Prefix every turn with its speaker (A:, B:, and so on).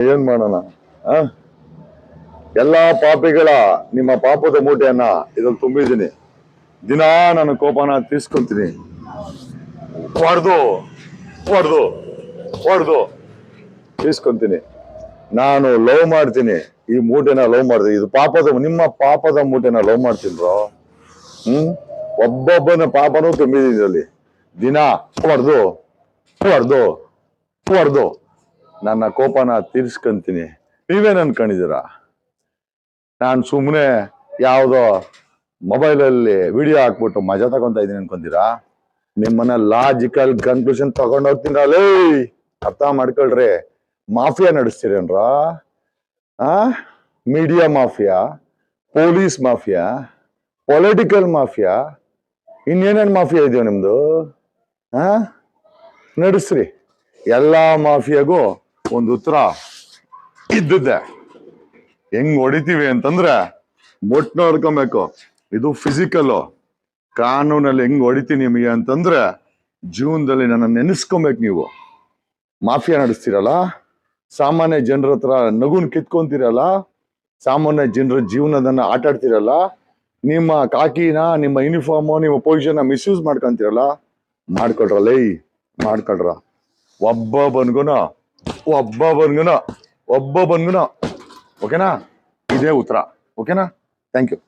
A: ಏನ್ ಮಾಡೋಣ? ಎಲ್ಲಾ ಪಾಪಿಗಳ ನಿಮ್ಮ ಪಾಪದ ಮೂಟೆಯನ್ನ ಇದ್ರಲ್ಲಿ ತುಂಬಿದ್ದೀನಿ. ದಿನಾ ನನ್ನ ಕೋಪನ ತೀರ್ಸ್ಕೊಂತೀನಿ. ಹೊಡೆದು ಹೊಡೆದು ಹೊಡೆದು ತೀರ್ಸ್ಕೊಂತೀನಿ. ನಾನು ಲವ್ ಮಾಡ್ತೀನಿ. ಈ ಮೂಟೆನ ಲವ್ ಮಾಡ್ತೀನಿ. ಇದು ಪಾಪದ, ನಿಮ್ಮ ಪಾಪದ ಮೂಟೆನ ಲವ್ ಮಾಡ್ತೀನಿ ಬ್ರೋ. ಹ್ಮ್? ಒಬ್ಬೊಬ್ಬನ ಪಾಪನೂ ತುಂಬಿದ್ದೀನಿ ಇದರಲ್ಲಿ. ದಿನ ಹೊಡೆದು ಹೊಡೆದು ಹೊಡೆದು ನನ್ನ ಕೋಪನ ತೀರ್ಸ್ಕೊಂತೀನಿ. ನೀವೇನು ಅನ್ಕೊಂಡಿದ್ದೀರಾ ನಾನು ಸುಮ್ಮನೆ ಯಾವುದೋ ಮೊಬೈಲಲ್ಲಿ ವಿಡಿಯೋ ಹಾಕ್ಬಿಟ್ಟು ಮಜಾ ತಗೊಂತ ಇದ್ದೀನಿ ಅನ್ಕೊಂತೀರಾ? ನಿಮ್ಮನ್ನ ಲಾಜಿಕಲ್ ಕನ್ಕ್ಲೂಷನ್ ತಗೊಂಡೋಗ್ತೀನಲ್ಲೇ ಅರ್ಥ ಮಾಡ್ಕೊಳ್ರಿ. ಮಾಫಿಯಾ ನಡೆಸ್ತೀರೇನ್ರ? ಆ? Media mafia? Police mafia? Political mafia? ಇನ್ನೇನೇನು mafia ಇದೆಯೋ ನಿಮ್ಮದು ಹಾಂ ನಡೆಸ್ರಿ. ಎಲ್ಲಾ ಮಾಫಿಯಾಗೂ ಒಂದು ಉತ್ತರ ಇದ್ದಿದ್ದೆ. ಹೆಂಗ್ ಹೊಡಿತೀವಿ ಅಂತಂದ್ರೆ ಮೊಟ್ಟನ ನೋಡ್ಕೊಬೇಕು ಇದು ಫಿಸಿಕಲ್ ಕಾನೂನಲ್ಲಿ ಹೆಂಗ್ ಹೊಡಿತೀನಿ ನಿಮಗೆ ಅಂತಂದ್ರೆ ಜೀವನದಲ್ಲಿ ನನ್ನ ನೆನೆಸ್ಕೊಬೇಕು ನೀವು. ಮಾಫಿಯಾ ನಡೆಸ್ತೀರಲ್ಲ? ಸಾಮಾನ್ಯ ಜನರ ಹತ್ರ ನಗುನ್ ಕಿತ್ಕೊಂತೀರಲ್ಲ? ಸಾಮಾನ್ಯ ಜನರ ಜೀವನದನ್ನ ಆಟ ಆಡ್ತೀರಲ್ಲ ನಿಮ್ಮ ಕಾಕಿನ, ನಿಮ್ಮ ಯೂನಿಫಾರ್ಮು ನಿಮ್ಮ ಪೊಸಿಷನ್ ಮಿಸ್ಯೂಸ್ ಮಾಡ್ಕೊಂತೀರಲ್ಲ? ಮಾಡ್ಕೊಳ್ರಲ್ಲ ಮಾಡ್ಕೊಡ್ರ ಮಾಡ್ಕೊಳ್ರ. ಒಬ್ಬ ಬನ್ಗುನ ಒಬ್ಬ ಬನ್ಗುನ ಒಬ್ಬ ಬನ್ಗುನ ಓಕೆನಾ ಇದೇ ಉತ್ತರ. ಓಕೆನಾ ಥ್ಯಾಂಕ್ ಯು